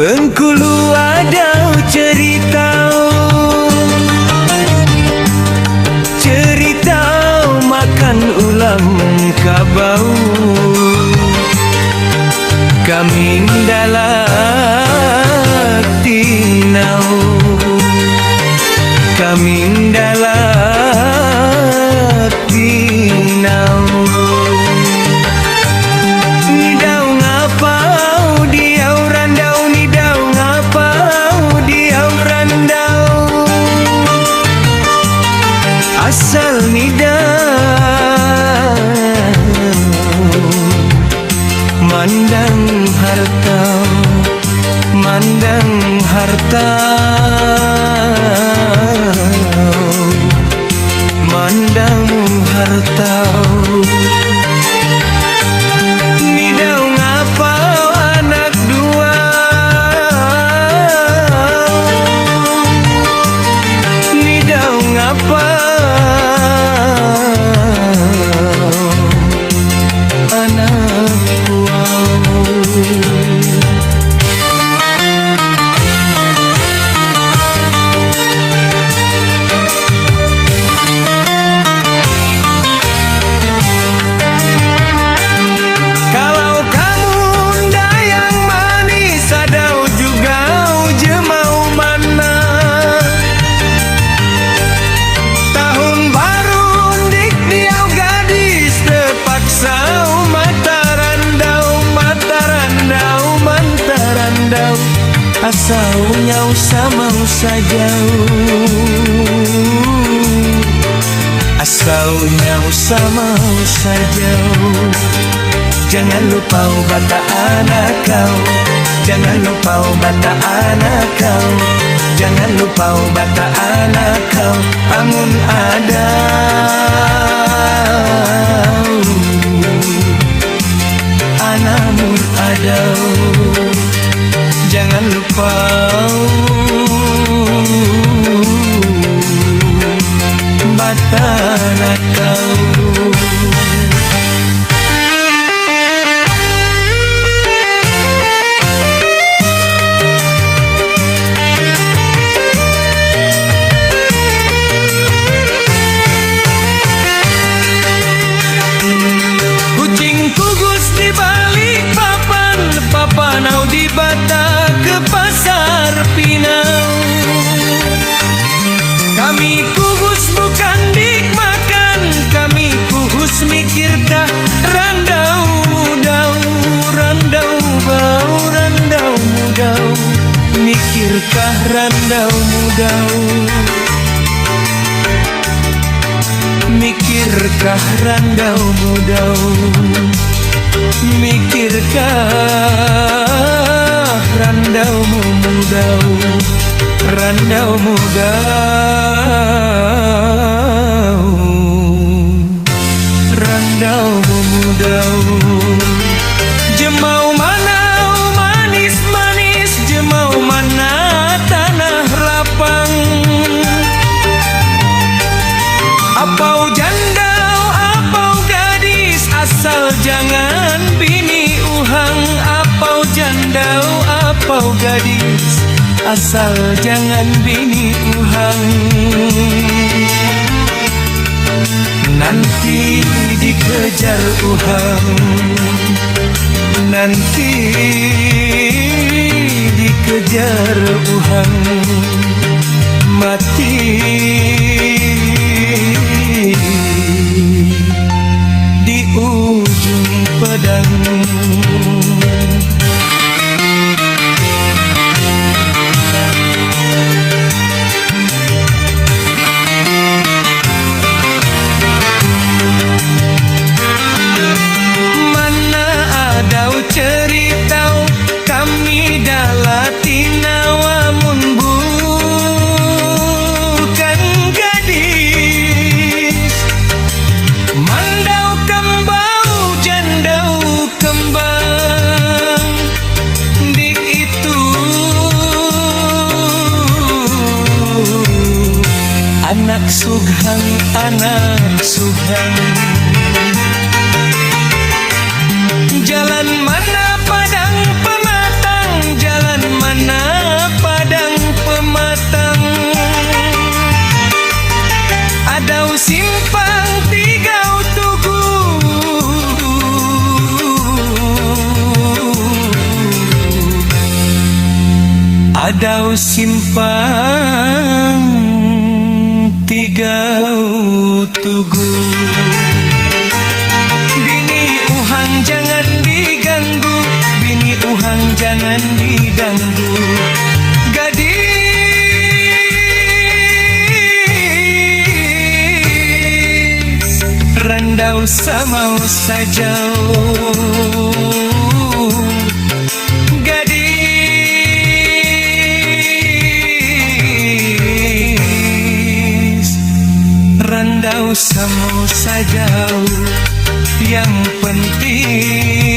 Bengkulu ada cerita. Cerita makan ulam kabau. Kami dalam tinau. Kami dalam Mandang harta Mandang harta Mandang harta Asaunya sama saja Asaunya sama saja Jangan lupa bata anak kau. Jangan lupa bata anak kau. Jangan lupa bata anak kau. Amun ada Bata anak kau Mikirkah randau mudau Mikirkah randau mudau Mikirkah randau mudau Randau mudau Randau mudau Jemau manau Apau jandau, apau gadis Asal jangan bini uhang. Apau jandau, apau gadis Asal jangan bini uhang. Nanti dikejar uhang. Nanti dikejar uhang. Mati neden anak suhan. Jalan mana padang pematang? Jalan mana padang pematang? Ada simpang tiga tugu. Ada simpang Bini uhang jangan diganggu Bini uhang jangan diganggu. Gadis Randau sama saja Yang penting